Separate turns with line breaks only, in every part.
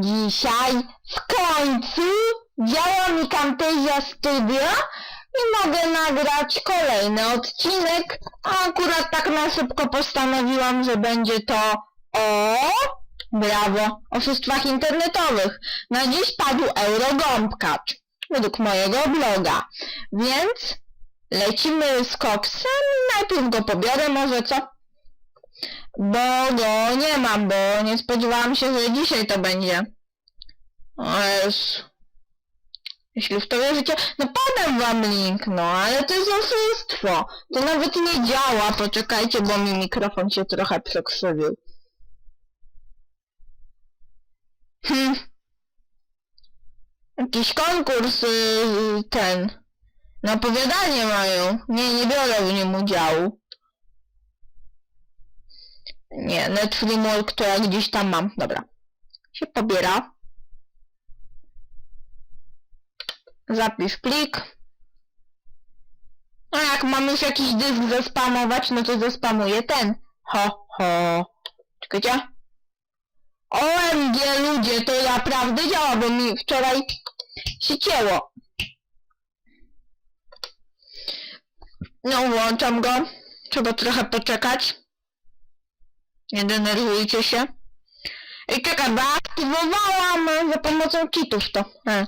Dzisiaj w końcu działa mi Camtasia Studio i mogę nagrać kolejny odcinek, a akurat tak na szybko postanowiłam, że będzie to o... Brawo! Oszustwach internetowych. Na dziś padł Eurogąbkacz, według mojego bloga. Więc lecimy z koksem. Najpierw go pobiorę może, co? Bo go nie mam, bo nie spodziewałam się, że dzisiaj to będzie. O. Jeśli w to wierzycie, no podam wam link, no, ale to jest oszustwo. To nawet nie działa. Poczekajcie, bo mi mikrofon się trochę przekrzywił. Hm. Jakiś konkurs yy, ten. Na opowiadanie mają. Nie, nie biorę w nim udziału. Nie, Netfreamwork to ja gdzieś tam mam. Dobra. Się pobiera. Zapisz plik. A jak mam już jakiś dysk zespamować, no to zespamuję ten. Ho, ho. Czekajcie. OMG ludzie, to naprawdę działa, bo mi wczoraj się cięło. No włączam go. Trzeba trochę poczekać. Nie denerwujcie się. Ej, czekaj, bo aktywowałam za pomocą cheatów to. E.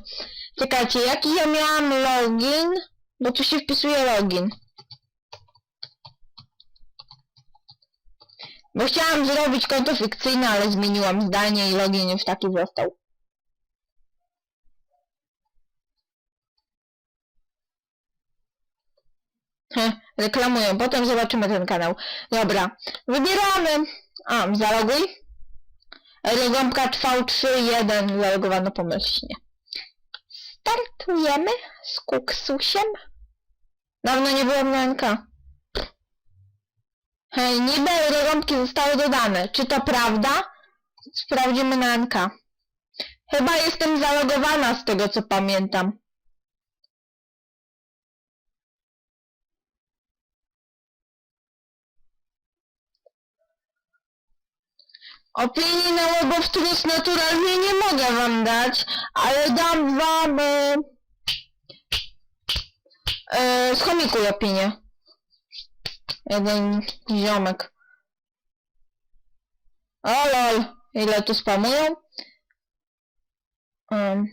Czekajcie, jaki ja miałam login? Bo tu się wpisuje login. Bo chciałam zrobić konto fikcyjne, ale zmieniłam zdanie i login już taki został. Heh, reklamują, potem zobaczymy ten kanał. Dobra, wybieramy. A, zaloguj. Rogąbka V3.1 zalogowano pomyślnie. Startujemy z kuksusiem. Dawno nie byłem na NK. Hej, niby rogąbki zostały dodane. Czy to prawda? Sprawdzimy na NK. Chyba jestem zalogowana z tego co pamiętam. Opinii na łobowstrus naturalnie nie mogę wam dać, ale dam wam e, e, z opinię. Jeden ziomek. O lol, ile tu spamują? Um.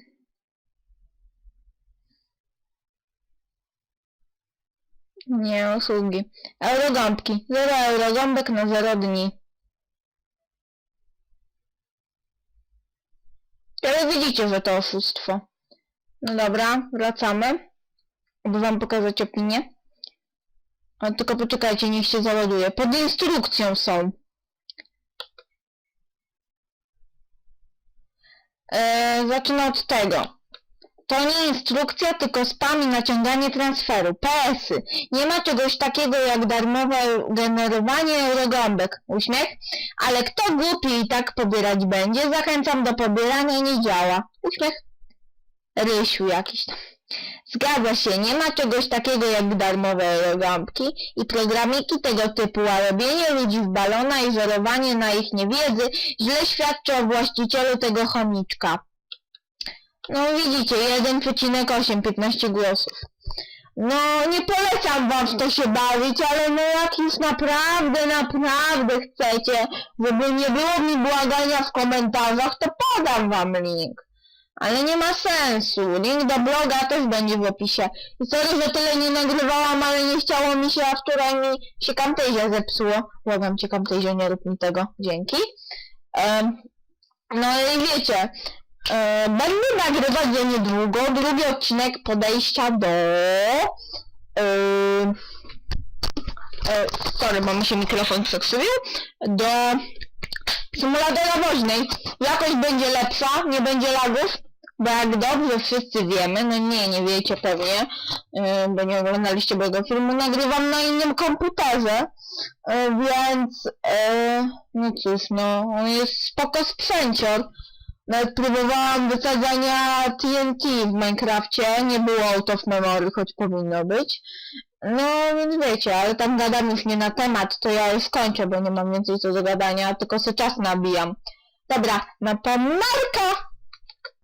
Nie, usługi. Eurogąbki. 0 eurogąbek na 0 dni. Ale widzicie, że to oszustwo. No dobra, wracamy. Aby wam pokazać opinię. A tylko poczekajcie, niech się załaduje. Pod instrukcją są. Eee, od tego. To nie instrukcja, tylko spam i naciąganie transferu. PS-y. Nie ma czegoś takiego jak darmowe generowanie eurogąbek. Uśmiech? Ale kto głupi i tak pobierać będzie? Zachęcam do pobierania i nie działa. Uśmiech? Rysiu jakiś tam. Zgadza się, nie ma czegoś takiego jak darmowe eurogąbki i programiki tego typu, a robienie ludzi w balona i żerowanie na ich niewiedzy źle świadczy o właścicielu tego chomiczka. No widzicie, 1,8, 15 głosów. No nie polecam wam w to się bawić, ale no jak już naprawdę, naprawdę chcecie, żeby nie było mi błagania w komentarzach, to podam wam link. Ale nie ma sensu. Link do bloga też będzie w opisie. I sorry, że tyle nie nagrywałam, ale nie chciało mi się, a wczoraj mi się Camtasia zepsuło. Błagam cię Camtasia, nie rób mi tego. Dzięki. Em, no i wiecie, e, będę nagrywać za niedługo drugi odcinek podejścia do... E, e, sorry, bo mi się mikrofon przekrzywił. Do symulatora woźnej. Jakość będzie lepsza, nie będzie lagów. Bo jak dobrze wszyscy wiemy, no nie, nie wiecie pewnie, yy, bo nie oglądaliście mojego filmu, nagrywam na innym komputerze, więc, no cóż, no, on jest spoko sprzęcior. Nawet próbowałam wysadzania TNT w Minecrafcie, nie było out of memory, choć powinno być. No, więc wiecie, ale tam gadam już nie na temat, to ja już kończę, bo nie mam więcej co do gadania, tylko se czas nabijam. Dobra, no to Marka!